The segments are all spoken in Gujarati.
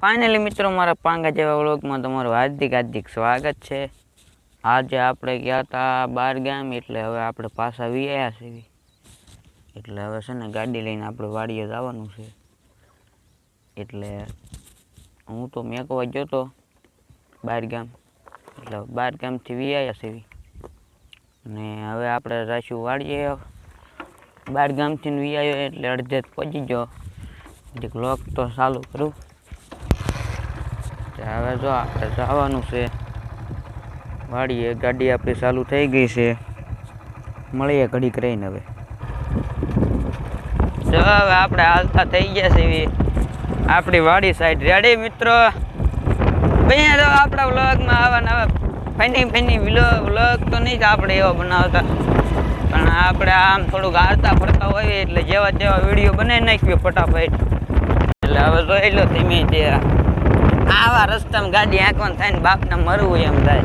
ફાઇનલી મિત્રો, મારા પાંગા જેવા વ્લોગમાં તમારું હાર્દિક હાર્દિક સ્વાગત છે. આજે આપણે ગયા હતા બાર ગામ, એટલે હવે આપણે પાછા વી છીએ એટલે હવે છે ને ગાડી લઈને આપણે વાડીએ જવાનું છે. એટલે હું તો મેકવા ગયો તો બાર ગામ. એટલે બાર ગામથી વી છે છીએ ને હવે આપણે રાશું વાડીએ. બાર ગામથી વી આવ્યો એટલે અડધે પહોંચી ગયો. લોક તો ચાલુ કરું હવે જો આપણે જવાનું છે. વાડીએ ગાડી આપણી ચાલુ થઈ ગઈ છે. મળીએ ઘડીક રહીને હવે. જો હવે આપણે હાલતા થઈ ગયા છે એવી. આપણી વાડી સાઈડ રેડી મિત્રો. ભાઈ તો આપણા વ્લોગમાં આવવાના નવા ફની ફની વ્લોગ તો નહીં જ આપણે એવા બનાવતા. પણ આપણે આમ થોડુંક હાલતા ફરતા હોઈએ એટલે જેવા તેવા વીડિયો બનાવી નાખ્યો ફટાફટ. એટલે હવે જોઈ લો ધીમે તે આવા રસ્તામાં ગાડી આંકવાનું થાય ને બાપને મરવું એમ થાય.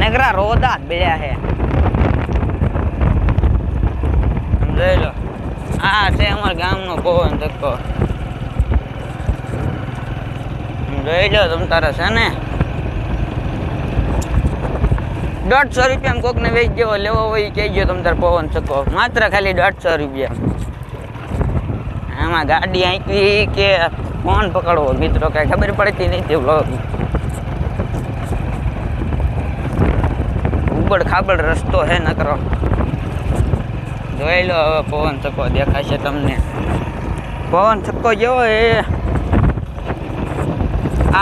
નગરા રોદા બેડ્યા છે. જોઈ લો. આ છે અમારા ગામનો પવન ધક્કો. જોઈ લો તમ તારે છે ને? દોઢસો રૂપિયામાં કોકને વેચી જેવો લેવો હોય કહી કહેજો તમ તારે પવન ચકો માત્ર ખાલી દોઢસો રૂપિયા. આમાં ગાડી આંકી કે ફોન પકડવો. મિત્રો કઈ ખબર પડતી નહીં તે વ્લોગ ઉબડ ખાબડ રસ્તો હે કરો જોઈ લો હવે પવન થકો દેખાશે તમને. પવન ચક્કો જેવો એ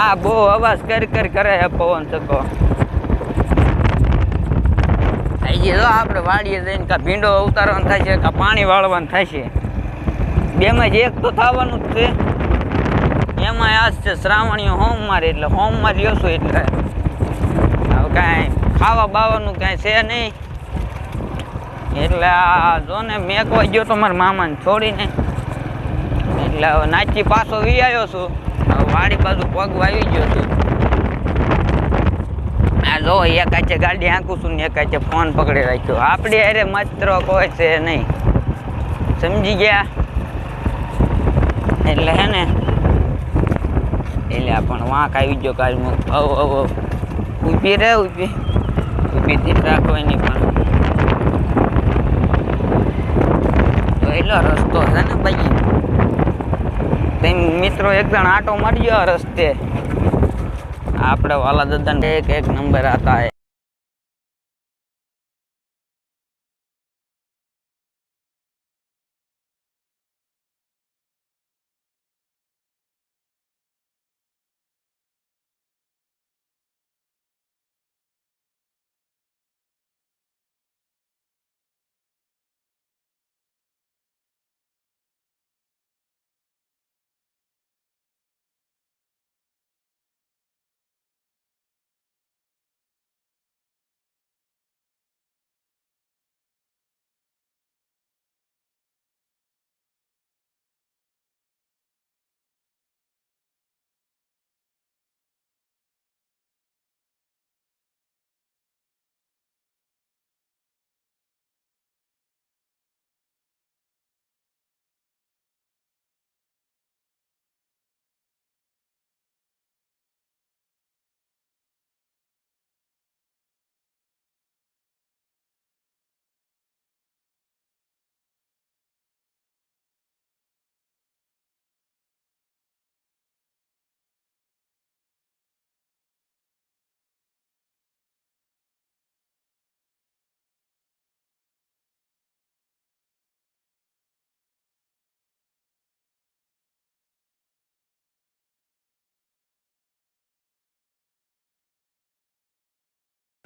આ બહુ અવાજ કર કર કરે હે પવન થકો જો આપણે વાડીએ જઈને કાં ભીંડો ઉતારવાનું થાય છે, કાં પાણી વાળવાનું થાય છે. બેમાં જ એક તો થવાનું જ છે. એમાં આજ છે શ્રાવણીઓ હોમવાર એટલે હોમવાર યોશું એટલે. હવે કાંઈ ખાવા બાવાનું કાંઈ છે નહીં. એટલે આ જો ને મેકવા ગયો તો મારા મામાને છોડીને. એટલે હવે નાચી પાછો વી આવ્યો છું. હવે વાડી બાજુ પગ વાવી ગયો છું. આ જો એક આચે ગાડી આંકું છું ને એક આચે ફોન પકડી રાખ્યો. આપણે અરે માત્ર કોઈ છે નહીં. સમજી ગયા? એટલે હે ને એટલે પણ વાંક આવી ગયો કાલમાં આવો આવો ઊભી રહે ઊભી. ઊભી થી રાખવાની પણ. પહેલો રસ્તો છે ને ભાઈ? તેમ મિત્રો એક જણ આટો મારજો ગયો રસ્તે. આપણે વાલા દાદાને એક એક નંબર આતા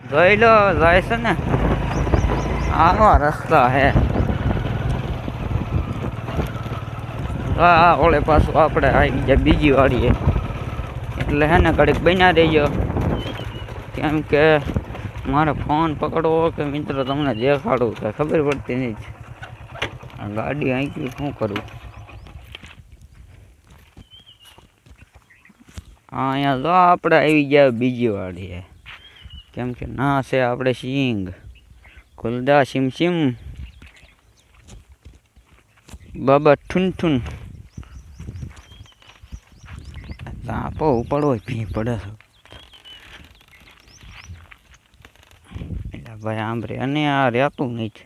હે જોઈ લો જાય છે ને? આનો રસ્તો હે હા, ઓલે પાછું આપણે આવી ગયા બીજી વાડીએ. એટલે હે ને, ઘડીક બન્યા રહેજો. કેમ કે મારે ફોન પકડવો કે મિત્રો તમને દેખાડવું કે ખબર પડતી નહીં. આ ગાડી આંકી શું કરું? હા, અહીંયા જો આપણે આવી ગયા બીજી વાડીએ. કેમ કે ના છે આપણે સિંગ. કુલદા સિમ બાબા ઠુન ઠુન. ઝાપો ઉપડવો ભી પડે એટલે ભાઈ આંબરે અને આ રહેતું નહીં જ.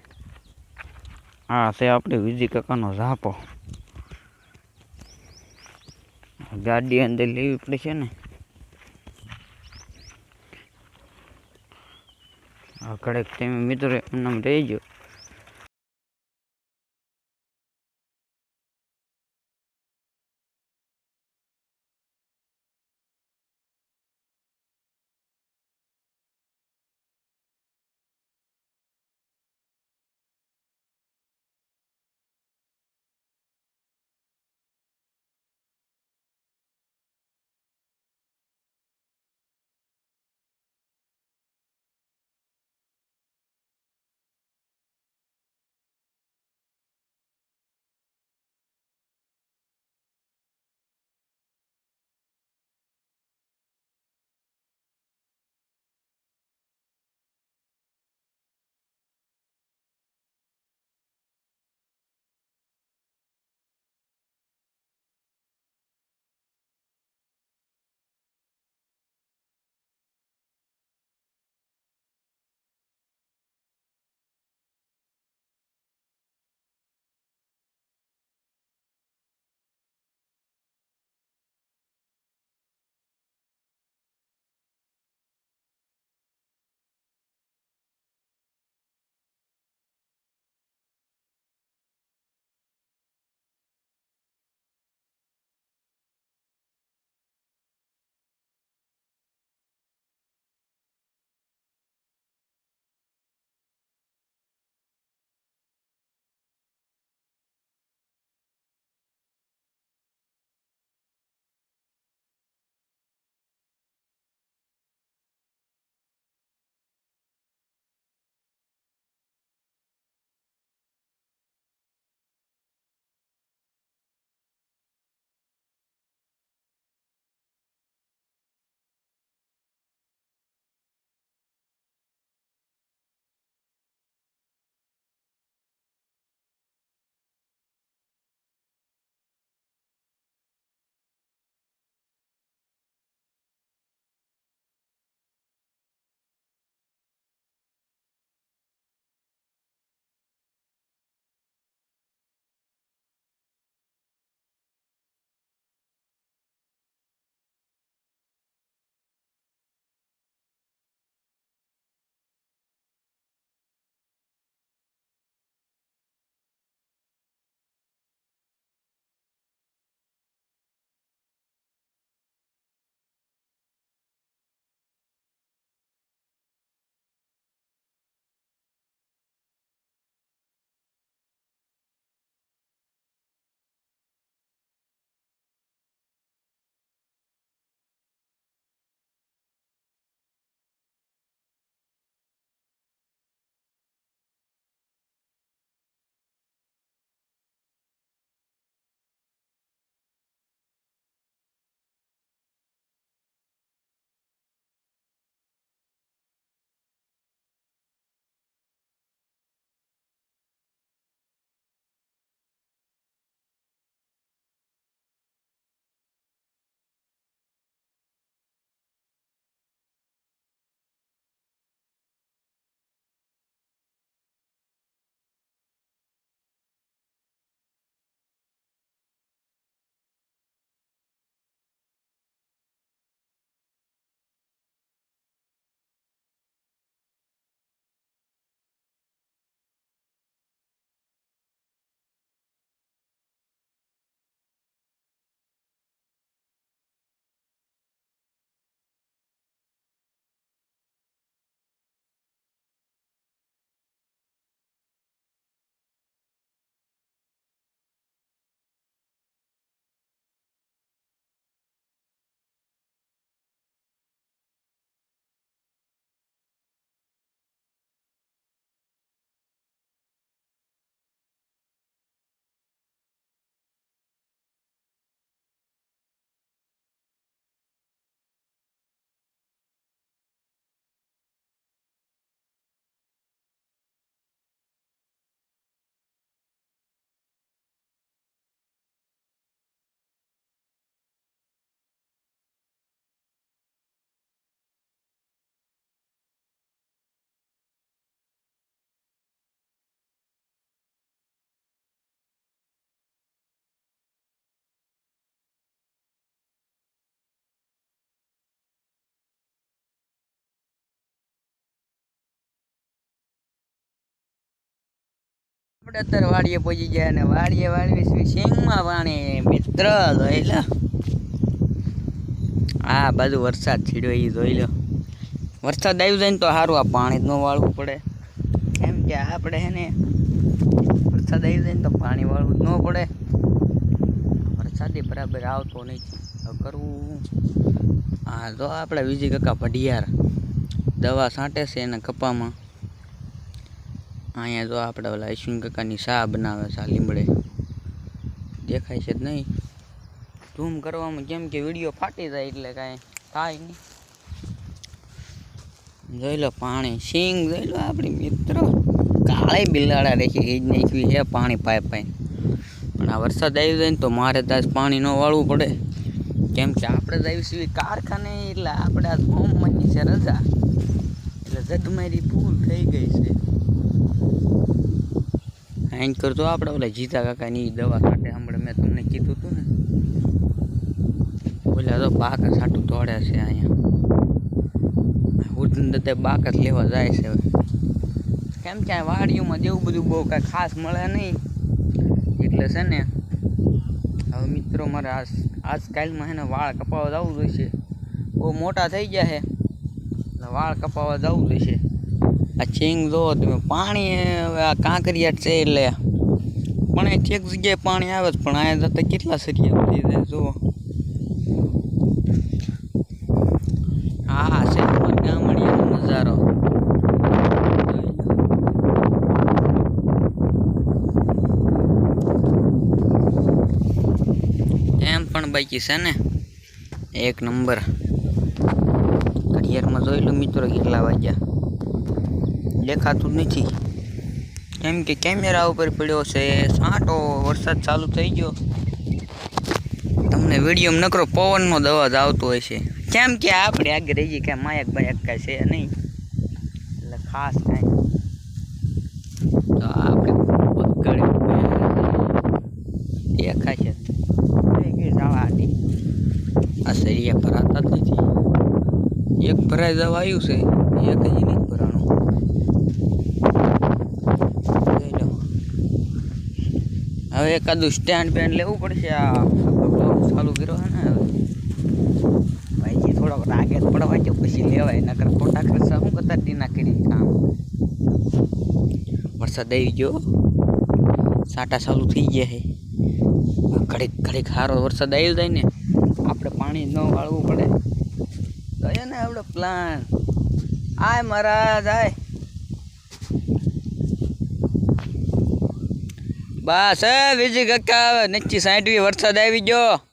આ છે આપણે વિજી કાકાનો ઝાપો. ગાડી અંદર લેવી પડશે ને. આ કડક તમે એમનામ રહી રહેજો. આપણે અત્યારે વાડીએ પહોંચી ગયા અને વાડીએ વાળવી સિંગમાં પાણી મિત્ર, જોઈ લો. આ બાજુ વરસાદ છીડ્યો એ જોઈ લો. વરસાદ આવી જાય ને તો સારું આ પાણી ન વાળવું પડે. એમ કે આપણે હે ને, વરસાદ આવી જાય ને તો પાણી વાળવું ન પડે. વરસાદે બરાબર આવતો નહીં. કરવું. હા તો આપણે બીજી કાકા ભઢિયાર દવા છાંટે છે એના કપામાં. અહીંયા જો આપણે ઓલા ઈશ્વિન કાકાની શા બનાવે છે લીમડે. દેખાય છે જ નહીં. ઝૂમ કરવામાં કેમ કે વીડિયો ફાટી જાય એટલે કાંઈ થાય નહીં. જોઈ લો પાણી. સિંગ જોઈ લો આપણી મિત્રો. કાળે બિલાડા રેખી એ જ નાખવી છે પાણી પાઇપ પાઇપ. પણ આ વરસાદ આવી જાય ને તો મારે ત્યાં પાણી ન વાળવું પડે. કેમ કે આપણે જ આવીશું કારખાને એટલે આપણે આ સોમવાની છે રજા. એટલે જગમારી ફૂલ થઈ ગઈ છે. આઈન કરતો આપણે ઓલા જીતા કાકાની દવા સાથે હમણાં મેં તમને કીધું હતું ને. ઓલા તો બાક સાટું દોડે છે અહીંયા. ઉઠને તે બાક જ લેવા જાય છે કેમ કે વાડીઓમાં જેવું બધું બહુ કાંઈ ખાસ મળે નહીં. એટલે છે ને, હવે મિત્રો મારે આજ, આજકાલમાં એને વાળ કપાવવા જવું જોઈશે. બહુ મોટા થઈ ગયા છે. વાળ કપાવવા જવું જોઈશે. આ ચીંગ જો તમે પાણી, હવે આ કાંકરિયાટ છે એટલે. પણ એ એક જગ્યાએ પાણી આવે પણ અહીંયા જતા કેટલા સરિયા થઈ જાય, જુઓ. હા, છે ગામડિયાનો નજારો. એમ પણ બાકી છે ને. એક નંબર. ઘડિયાળમાં જોઈ લો મિત્રો કેટલા વાગ્યા. દેખાતું નથી. કેમ કે કેમેરા ઉપર પડ્યો છે, સાંટો વરસાદ ચાલુ થઈ ગયો. તમને વીડિયો નકરો પવનનો અવાજ આવતો હોય છે. કેમ કે આપણે આગળ રહી ગઈ કે માયક બાયક કાંઈ છે નહીં. એટલે ખાસ કાંઈ તો આપણે દેખાય છે. આ સરિયા ભરાતા જ નથી. એક ભરાઈ જવા આવ્યું છે, એક હજી નથી ભરાણું જોઈ લો. હવે એકાદું સ્ટેન્ડ પેન લેવું પડશે આ ચાલુ કર્યો હે ને હવે. ભાઈજી થોડોક રાગે પડવા જો પછી લેવાય. નકર ખોટા ખર્ચા શું કરતા ટીના કરી કામ. વરસાદ આવી ગયો. સાટા ચાલુ થઈ ગયા છે. ઘડીક ઘડીક સારો વરસાદ આવી જાય ને, આપણે પાણી ન વાળવું પડે. ગયો ને આપણો પ્લાન આય મહારાજ, આય. બસ બીજી કાકા નક્કી સાઠવી વરસાદ આવી ગયો.